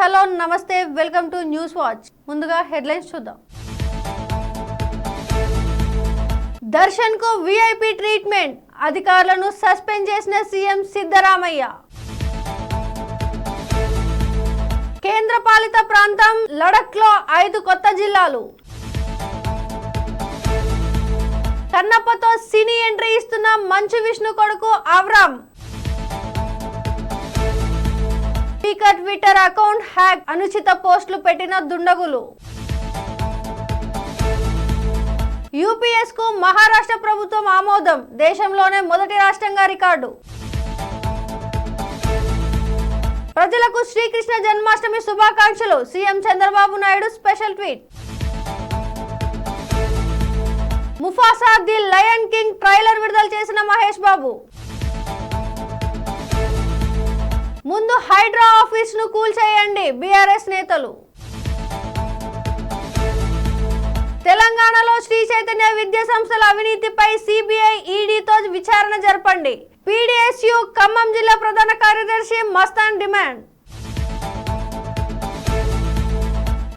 Hello namaste welcome to news watch. ముందుగా headlines చూద్దాం. దర్శన్కు విఐపి ట్రీట్మెంట్ అధికారులను సస్పెండ్ చేసిన సీఎం సిద్ధరామయ్య. కేంద్ర పాలిత ప్రాంతం లడక్లో ఐదు కొత్త జిల్లాలు. కన్నప్పతో సినీ ఎంట్రీ ఇస్తున్న మంచు విష్ణు కొడుకు Avram speaker Twitter account hack అనుచిత పోస్టులు పెట్టిన దుండగులు. యూపీఎస్కు మహారాష్ట్ర ప్రభుత్వం ఆమోదం దేశంలోనే మొదటి రాష్ట్రంగా రికార్డు. ప్రజలకు శ్రీకృష్ణ జన్మాష్టమి శుభాకాంక్షలు CM Chandrababu Naidu special tweet. Mufasa the Lion King trailer విడుదల చేసిన మహేష్ బాబు. ముందు హైడ్రా ఆఫీస్ను కూల్చేయండి బీఆర్ఎస్ నేతలు. తెలంగాణలో శ్రీ చైతన్య విద్యా సంస్థల అవినీతిపై సిబిఐ ఈడీతో విచారణ జరపండి. పీడీఎస్యు ఖమ్మం జిల్లా ప్రధాన కార్యదర్శి మస్తాన్ డిమాండ్.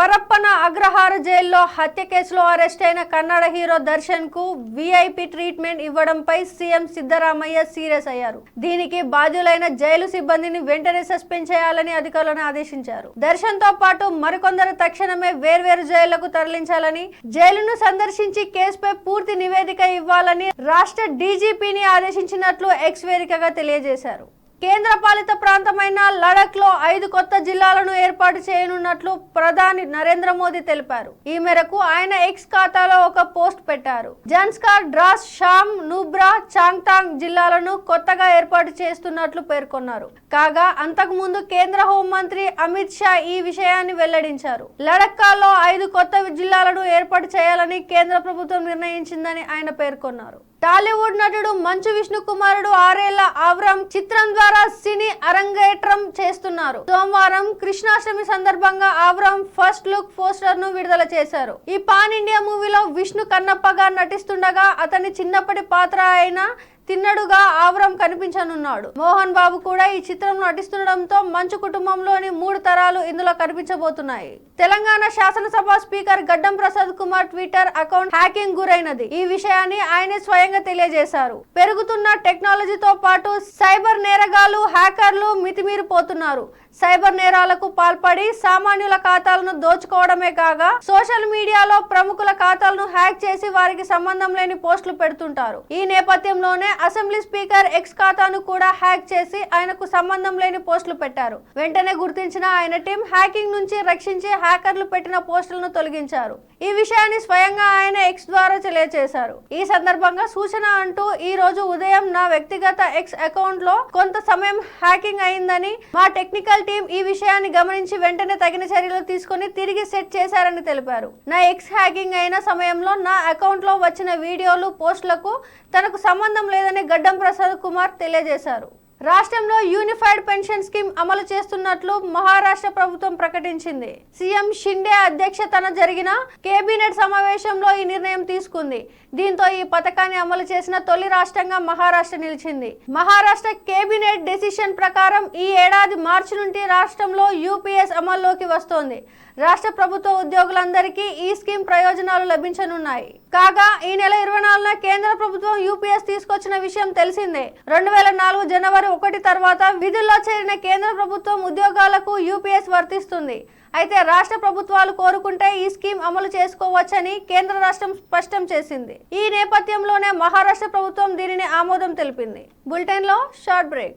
పరప్పన అగ్రహార జైల్లో హత్య కేసులో అరెస్ట్ అయిన కన్నడ హీరో దర్శన్కు విఐపి ట్రీట్మెంట్ ఇవ్వడంపై సీఎం సిద్ధరామయ్య సీరియస్ అయ్యారు. దీనికి బాధ్యులైన జైలు సిబ్బందిని వెంటనే సస్పెండ్ చేయాలని అధికారులను ఆదేశించారు. దర్శన్తో పాటు మరికొందరు తక్షణమే వేర్వేరు జైళ్ళకు తరలించాలని జైలును సందర్శించి కేసుపై పూర్తి నివేదిక ఇవ్వాలని రాష్ట్ర డీజీపీని ఆదేశించినట్లు ఎక్స్ వేదికగా తెలియజేశారు. కేంద్ర పాలిత ప్రాంతమైన లడక్లో ఐదు కొత్త జిల్లాలను ఏర్పాటు చేయనున్నట్లు ప్రధాని నరేంద్ర మోదీ తెలిపారు. ఈ మేరకు ఆయన ఎక్స్ ఖాతాలో ఒక పోస్ట్ పెట్టారు. జన్స్కార్ డ్రాస్ షామ్ నూబ్రా చాంగ్తాంగ్ జిల్లాలను కొత్తగా ఏర్పాటు చేస్తున్నట్లు పేర్కొన్నారు. కాగా అంతకు ముందు కేంద్ర హోంమంత్రి అమిత్ షా ఈ విషయాన్ని వెల్లడించారు. లడక్కాలో ఐదు కొత్త జిల్లాలను ఏర్పాటు చేయాలని కేంద్ర ప్రభుత్వం నిర్ణయించిందని ఆయన పేర్కొన్నారు. టాలీవుడ్ నటుడు మంచు విష్ణు కుమారుడు ఆరేళ్ళ ఆవరం చిత్రం ద్వారా సినీ అరంగేట్రం చేస్తున్నారు. సోమవారం కృష్ణాష్టమి సందర్భంగా ఆవరం ఫస్ట్ లుక్ పోస్టర్ను విడుదల చేశారు. ఈ పాన్ ఇండియా మూవీలో విష్ణు కన్నప్పగా నటిస్తుండగా అతని చిన్నప్పటి పాత్ర అయిన తిన్నడుగా ఆవరం కనిపించనున్నాడు. మోహన్ బాబు కూడా ఈ చిత్రంలో నటిస్తుండడంతో మంచు కుటుంబంలోని మూడు తరాలు ఇందులో కనిపించబోతున్నాయి. తెలంగాణ శాసనసభ speaker Gaddam Prasad Kumar Twitter account hacking గురైనది. ఈ విషయాన్ని ఆయనే స్వయంగా తెలియజేశారు. పెరుగుతున్న టెక్నాలజీతో పాటు సైబర్ నేరగాలు హ్యాకర్లు మితిమీరిపోతున్నారు. సైబర్ నేరాలకు పాల్పడి సామాన్యుల ఖాతాలను దోచుకోవడమే కాగా సోషల్ మీడియాలో ప్రముఖుల ఖాతాలను హ్యాక్ చేసి వారికి సంబంధం లేని పోస్టులు పెడుతుంటారు. ఈ నేపథ్యంలోనే అసెంబ్లీ స్పీకర్ ఎక్స్ ఖాతాను కూడా హ్యాక్ చేసి ఆయనకు సంబంధం లేని పోస్టులు పెట్టారు. వెంటనే గుర్తించిన ఆయన టీం హ్యాకింగ్ నుంచి రక్షించి హ్యాకర్లు పెట్టిన పోస్టులను తొలగించారు. ఈ విషయాన్ని స్వయంగా ఆయన ఎక్స్ ద్వారా తెలియజేశారు ఈ సందర్భంగా సూచన అంటూ ఈ రోజు ఉదయం నా వ్యక్తిగత ఎక్స్ అకౌంట్లో కొంత సమయం హ్యాకింగ్ అయిందని మా టెక్నికల్ టీం ఈ విషయాన్ని గమనించి వెంటనే తగిన చర్యలు తీసుకుని తిరిగి సెట్ చేశారని తెలిపారు. నా ఎక్స్ హ్యాకింగ్ అయిన సమయంలో నా అకౌంట్లో వచ్చిన వీడియోలు పోస్టులకు తనకు సంబంధం లేదని గడ్డం ప్రసాద్ కుమార్ తెలియజేశారు. రాష్ట్రంలో యూనిఫైడ్ పెన్షన్ స్కీమ్ అమలు చేస్తున్నట్లు మహారాష్ట్ర ప్రభుత్వం ప్రకటించింది. సీఎం షిండే అధ్యక్షతన జరిగిన కేబినెట్ సమావేశంలో ఈ నిర్ణయం తీసుకుంది. దీంతో ఈ పథకాన్ని అమలు చేసిన తొలి రాష్ట్రంగా మహారాష్ట్ర నిలిచింది. మహారాష్ట్ర కేబినెట్ డెసిషన్ ప్రకారం ఈ ఏడాది మార్చి నుండి రాష్ట్రంలో యూపీఎస్ అమల్లోకి వస్తోంది. రాష్ట్ర ప్రభుత్వ ఉద్యోగులందరికీ ఈ స్కీమ్ ప్రయోజనాలు లభించనున్నాయి. కాగా ఈ నెల ఇరవై నాలుగున కేంద్ర ప్రభుత్వం యూపీఎస్ తీసుకొచ్చిన విషయం తెలిసిందే. రెండు వేల నాలుగు జనవరి ఒకటి తర్వాత విధుల్లో చేరిన కేంద్ర ప్రభుత్వం ఉద్యోగాలకు యూపీఎస్ వర్తిస్తుంది. అయితే రాష్ట్ర ప్రభుత్వాలు కోరుకుంటే ఈ స్కీమ్ అమలు చేసుకోవచ్చని కేంద్ర రాష్ట్రం స్పష్టం చేసింది. ఈ నేపథ్యంలోనే మహారాష్ట్ర ప్రభుత్వం దీనిని ఆమోదం తెలిపింది. బులెటిన్లో షార్ట్ బ్రేక్.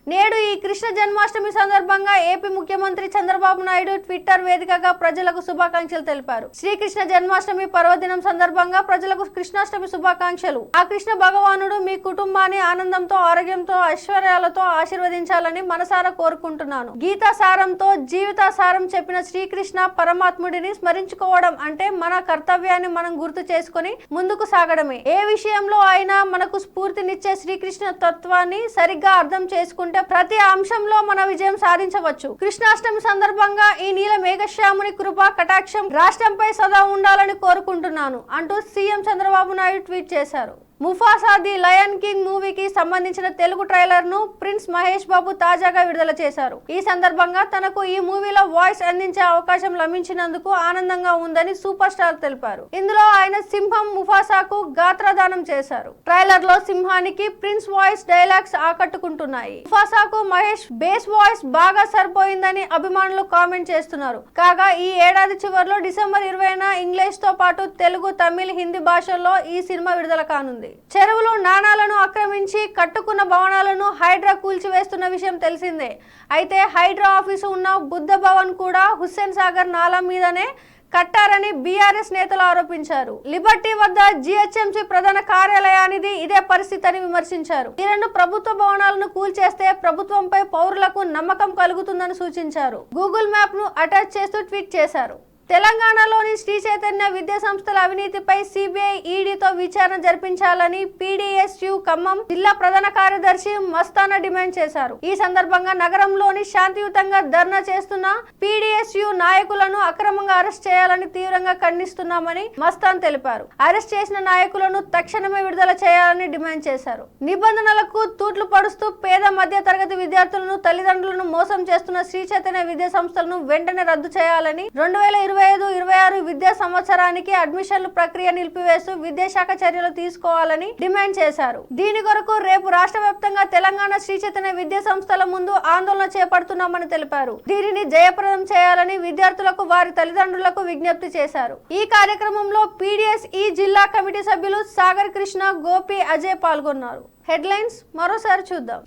నేడు ఈ కృష్ణ జన్మాష్టమి సందర్భంగా ఏపీ ముఖ్యమంత్రి చంద్రబాబు నాయుడు ట్విట్టర్ వేదికగా ప్రజలకు శుభాకాంక్షలు తెలిపారు. శ్రీకృష్ణ జన్మాష్టమి పర్వదినం సందర్భంగా ప్రజలకు కృష్ణాష్టమి శుభాకాంక్షలు. ఆ కృష్ణ భగవానుడు మీ కుటుంబాన్ని ఆనందంతో ఆరోగ్యంతో ఐశ్వర్యాలతో ఆశీర్వదించాలని మనసారా కోరుకుంటున్నాను. గీతా సారంతో జీవిత సారం చెప్పిన శ్రీకృష్ణ పరమాత్ముడిని స్మరించుకోవడం అంటే మన కర్తవ్యాన్ని మనం గుర్తు చేసుకొని ముందుకు సాగడమే. ఏ విషయంలో అయినా మనకు స్ఫూర్తినిచ్చే శ్రీకృష్ణ తత్వాన్ని సరిగ్గా అర్థం చేసుకుంటే ప్రతి అంశంలో మన విజయం సాధించవచ్చు. కృష్ణాష్టమి సందర్భంగా ఈ నీల మేఘశ్యాముని కృప కటాక్షం రాష్ట్రంపై సదా ఉండాలని కోరుకుంటున్నాను అంటూ సీఎం చంద్రబాబు నాయుడు ట్వీట్ చేశారు. ముఫాసా ది లయన్ కింగ్ మూవీకి సంబంధించిన తెలుగు ట్రైలర్ను ప్రిన్స్ మహేష్ బాబు తాజాగా విడుదల చేశారు. ఈ సందర్భంగా తనకు ఈ మూవీలో వాయిస్ అందించే అవకాశం లభించినందుకు ఆనందంగా ఉందని సూపర్ స్టార్ తెలిపారు. ఇందులో ఆయన సింహం ముఫాసాకు గాత్రదానం చేశారు. ట్రైలర్లో సింహానికి ప్రిన్స్ వాయిస్ డైలాగ్స్ ఆకట్టుకుంటున్నాయి. ముఫాసాకు మహేష్ బేస్ వాయిస్ బాగా సరిపోయిందని అభిమానులు కామెంట్ చేస్తున్నారు. కాగా ఈ ఏడాది చివరిలో డిసెంబర్ ఇరవైన ఇంగ్లీష్తో పాటు తెలుగు తమిళ్ హిందీ భాషల్లో ఈ సినిమా విడుదల కానుంది. చెరువులు నాణాలను ఆక్రమించి కట్టుకున్న భవనాలను హైడ్రా కూల్చివేస్తున్న విషయం తెలిసిందే. అయితే హైడ్రా ఆఫీసు ఉన్న బుద్ధ భవన్ కూడా హుస్సేన్ సాగర్ నాలా మీదనే కట్టారని బీఆర్ఎస్ నేతలు ఆరోపించారు. లిబర్టీ వద్ద జీహెచ్ఎంసీ ప్రధాన కార్యాలయానిది ఇదే పరిస్థితి అని విమర్శించారు. ఈ రెండు ప్రభుత్వ భవనాలను కూల్చేస్తే ప్రభుత్వంపై పౌరులకు నమ్మకం కలుగుతుందని సూచించారు. గూగుల్ మ్యాప్ను అటాచ్ చేస్తూ ట్వీట్ చేశారు. తెలంగాణలోని శ్రీ చైతన్య విద్యా సంస్థల అవినీతిపై సిబిఐ ఈడీతో విచారణ జరిపించాలని పీడీఎస్యు ఖమ్మం జిల్లా ప్రధాన కార్యదర్శి మస్తానా డిమాండ్ చేశారు. ఈ సందర్భంగా నగరంలోని శాంతియుతంగా ధర్నా చేస్తున్న పీడీఎస్యు నాయకులను అక్రమంగా అరెస్ట్ చేయాలని తీవ్రంగా ఖండిస్తున్నామని మస్తాన్ తెలిపారు. అరెస్ట్ చేసిన నాయకులను తక్షణమే విడుదల చేయాలని డిమాండ్ చేశారు. నిబంధనలకు తూట్లు పడుస్తూ పేద మధ్య తరగతి విద్యార్థులను తల్లిదండ్రులను మోసం చేస్తున్న శ్రీ చైతన్య విద్యా సంస్థలను వెంటనే రద్దు చేయాలని రెండు వేల ఇరవై ఐదు ఇరవై ఆరు విద్యా సంవత్సరానికి అడ్మిషన్ల ప్రక్రియ నిలిపివేస్తూ విద్యాశాఖ చర్యలు తీసుకోవాలని డిమాండ్ చేశారు. దీని కొరకు రేపు రాష్ట్ర వ్యాప్తంగా తెలంగాణ శ్రీ చైతన్య విద్యా సంస్థల ముందు ఆందోళన చేపడుతున్నామని తెలిపారు. దీనిని జయప్రదం చేయాలని విద్యార్థులకు వారి తల్లిదండ్రులకు విజ్ఞప్తి చేశారు. ఈ కార్యక్రమంలో పీడిఎస్ ఈ జిల్లా కమిటీ సభ్యులు సాగర్ కృష్ణ గోపి అజయ్ పాల్గొన్నారు. హెడ్లైన్స్ మరోసారి చూద్దాం.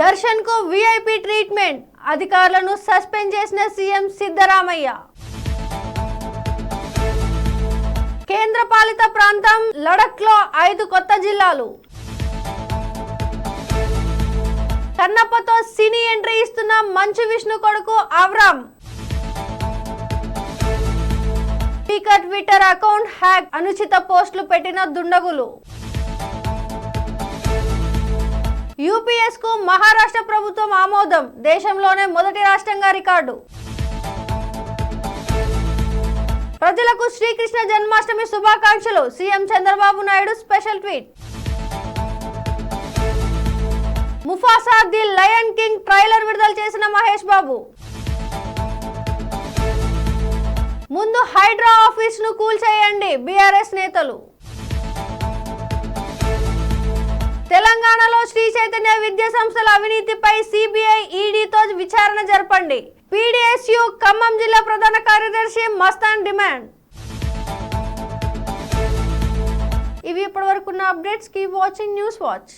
దర్శన్కు విఐపి ట్రీట్మెంట్. అధికారులను సస్పెండ్ చేసిన సీఎం సిద్ధరామయ్య. కేంద్ర పాలిత ప్రాంతం లడక్లో ఐదు కొత్త జిల్లాలు. కన్నప్పతో సినీ ఎంట్రీ ఇస్తున్న మంచు విష్ణు కొడుకు Avram speaker Twitter account hack అనుచిత పోస్టులు పెట్టిన దుండగులు. యూపీఎస్కు మహారాష్ట్ర ప్రభుత్వం ఆమోదం. దేశంలోనే మొదటి రాష్ట్రంగా రికార్డు. ప్రజలకు శ్రీకృష్ణ జన్మాష్టమి శుభాకాంక్షలు. CM Chandrababu Naidu special tweet. Mufasa the Lion King trailer విడుదల చేసిన మహేష్ బాబు. ముందు హైడ్రా ఆఫీస్ను కూల్చేయండి బీఆర్ఎస్ నేతలు. తెలంగాణలో శ్రీ చైతన్య విద్యా సంస్థల అవినీతిపై సిబిఐ ఈడీతో విచారణ జరపండి. పీడీఎస్యు ఖమ్మం జిల్లా ప్రధాన కార్యదర్శి మస్తాన్ డిమాండ్. ఇవి ఇప్పటివరకున్న updates keep watching news watch.